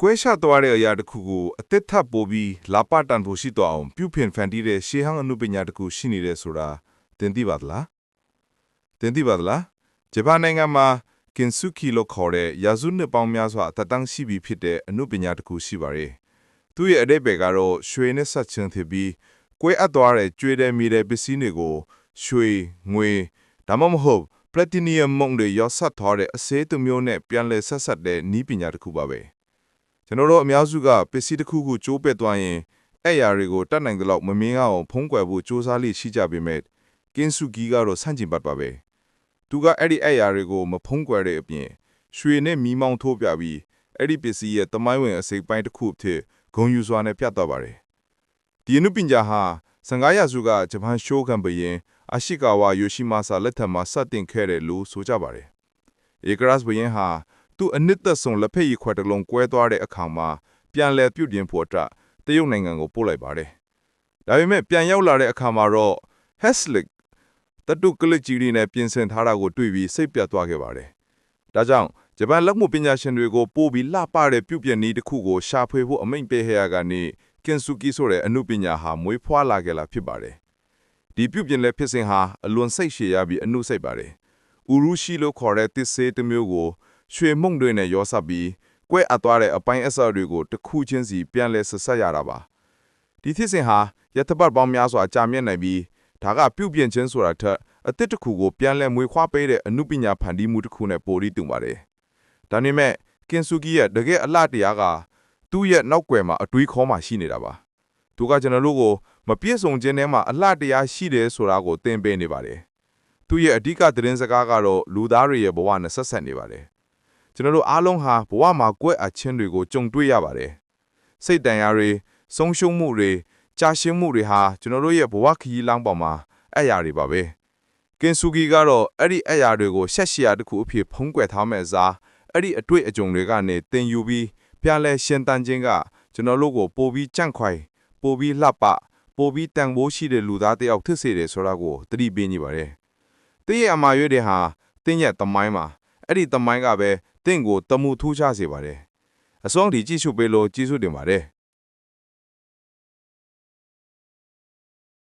ကွဲရှသွားတဲ့အရာတစ်ခုကိုအသက်ထပ်ပိုးပြီးလာပတန်ဖို့ရှိတော့အောင်ပြုပြင်ဖန်တီးတဲ့ရှေးဟောင်းအမှုပညာတစ်ခုရှိနေတယ်ဆိုတာသင်သိပါသလားသင်သိပါသလားဂျပန်နိုင်ငံမှာကင်ဆုကီလို့ခေါ်တဲ့ရာစုနှစ်ပေါင်းများစွာအသက်တန်းရှိပြီဖြစ်တဲ့အမှုပညာတစ်ခုရှိပါတယ်သူ့ရဲ့အတိတ်ဘယ်ကတော့ရွှေနဲ့ဆက်ချင်းဖြစ်ပြီးကွဲအပ်သွားတဲ့ကျွေးတဲ့မိတဲ့ပစ္စည်းတွေကိုရွှေငွေဒါမှမဟုတ်ပလက်တီနီယမ်မုန့်တွေရောဆက်ထားတဲ့အစေးတစ်မျိုးနဲ့ပြန်လည်ဆက်ဆက်တဲ့နည်းပညာတစ်ခုပါပဲ ကျွန်တော်တို့အများစုကပစ္စည်းတစ်ခုခုကျိုးပဲ့သွားရင်အဲ့အရာတွေကိုတတ်နိုင်တဲ့လောက်မမင်းအောင်ဖုံးကွယ်ဖို့စူးစမ်းလိရှိကြပေမဲ့ကင်းစုကီကတော့ဆန့်ကျင်ဘတ်ပါပဲသူကအဲ့ဒီအဲ့အရာတွေကိုမဖုံးကွယ်တဲ့အပြင်ရွှေနဲ့မီးမောင်းထိုးပြပြီးအဲ့ဒီပစ္စည်းရဲ့တမိုင်းဝင်အစိပ်ပိုင်းတစ်ခုအဖြစ်ဂုံယူစွာနဲ့ပြသပါတယ်ဒီအနုပညာဟာ15ရာစုကဂျပန်ရှိုးခံဘရင်အရှိကာဝါယိုရှိမာဆာလက်ထက်မှာစတင်ခဲ့တယ်လို့ဆိုကြပါတယ်ဧကရတ်ဘရင်ဟာ သူ့အနှစ်သက်ဆုံးလက်ဖက်ရည်ခွက်တစ်လုံးကွဲသွားတဲ့အခါမှာပြန်လည်ပြုပြင်ဖို့အတွက်တရုတ်နိုင်ငံကိုပို့လိုက်ပါတယ်ဒါပေမဲ့ပြန်ရောက်လာတဲ့အခါမှာတော့ Heslick တတုကလစ်ကြီးတွေနဲ့ပြင်ဆင်ထားတာကိုတွေ့ပြီးစိတ်ပြတ်သွားခဲ့ပါတယ်ဒါကြောင့်ဂျပန်လက်မှုပညာရှင်တွေကိုပို့ပြီးလှပတဲ့ပြုပြင်နည်းတစ်ခုကိုရှာဖွေဖို့အမိန့်ပေးခဲ့ရကနေကင်ဆူကီဆိုတဲ့အမှုပညာဟာမွေးဖွားလာခဲ့လာဖြစ်ပါတယ်ဒီပြုပြင်လက်ဖြစ်စဉ်ဟာအလွန်စိတ်ရှည်ရပြီးအနှုတ်စိတ်ပါတယ်ဥရုရှိလို့ခေါ်တဲ့တစ်စေးတစ်မျိုးကို ရွှေမုံတွေနဲ့ရောစပ်ပြီးကွဲအပ်သွားတဲ့အပိုင်းအစတွေကိုတစ်ခုချင်းစီပြန်လဲဆက်ဆက်ရတာပါဒီဖြစ်စဉ်ဟာရသပတ်ပေါင်းများစွာကြာမြင့်နိုင်ပြီးဒါကပြုပြင်ခြင်းဆိုတာထက်အသစ်တစ်ခုကိုပြန်လဲမွေးခွားပေးတဲ့အမှုပညာဖန်တီးမှုတစ်ခုနဲ့ပိုပြီးတူပါတယ်ဒါနေမဲ့ကင်ဆူကီရဲ့တကယ်အလှတရားကသူ့ရဲ့နောက်ွယ်မှာအတွေးခေါ်မှရှိနေတာပါသူကကျွန်တော်တို့ကိုမပြည့်စုံခြင်းထဲမှာအလှတရားရှိတယ်ဆိုတာကိုသင်ပေးနေပါတယ်သူ့ရဲ့အဓိကသတင်းစကားကတော့လူသားတွေရဲ့ဘဝနဲ့ဆက်ဆက်နေပါတယ် ကျွန်တော်တို့အားလုံးဟာဘဝမှာကိုယ့်အချင်းတွေကိုကြုံတွေ့ရပါတယ်စိတ်တန်ရာတွေဆုံးရှုံးမှုတွေကြာရှင်းမှုတွေဟာကျွန်တော်တို့ရဲ့ဘဝခရီးလမ်းပေါ်မှာအရာတွေပါပဲကင်ဆူကီကတော့အဲ့ဒီအရာတွေကိုရှက်ရှရာတစ်ခုအဖြစ်ဖုံးကွယ်ထားမဲ့အစားအဲ့ဒီအတွေ့အကြုံတွေကနေသင်ယူပြီးပြလဲရှင်တန်ခြင်းကကျွန်တော်တို့ကိုပိုပြီးကြန့်ခွိုင်ပိုပြီးလှပပိုပြီးတန်ဖိုးရှိတဲ့လူသားတစ်ယောက်ဖြစ်စေတယ်ဆိုတာကိုသတိပေးနေပါတယ်။တည့်ရဲ့အမာရွေးတွေဟာတင်းရဲ့တမိုင်းမှာအဲ့ဒီတမိုင်းကပဲတ င့်ကိုတမှုထူးခြားစေပါတယ်။အစောကြီးကြည့်ရှုပေးလို့ကျေးဇူးတင်ပါတယ်။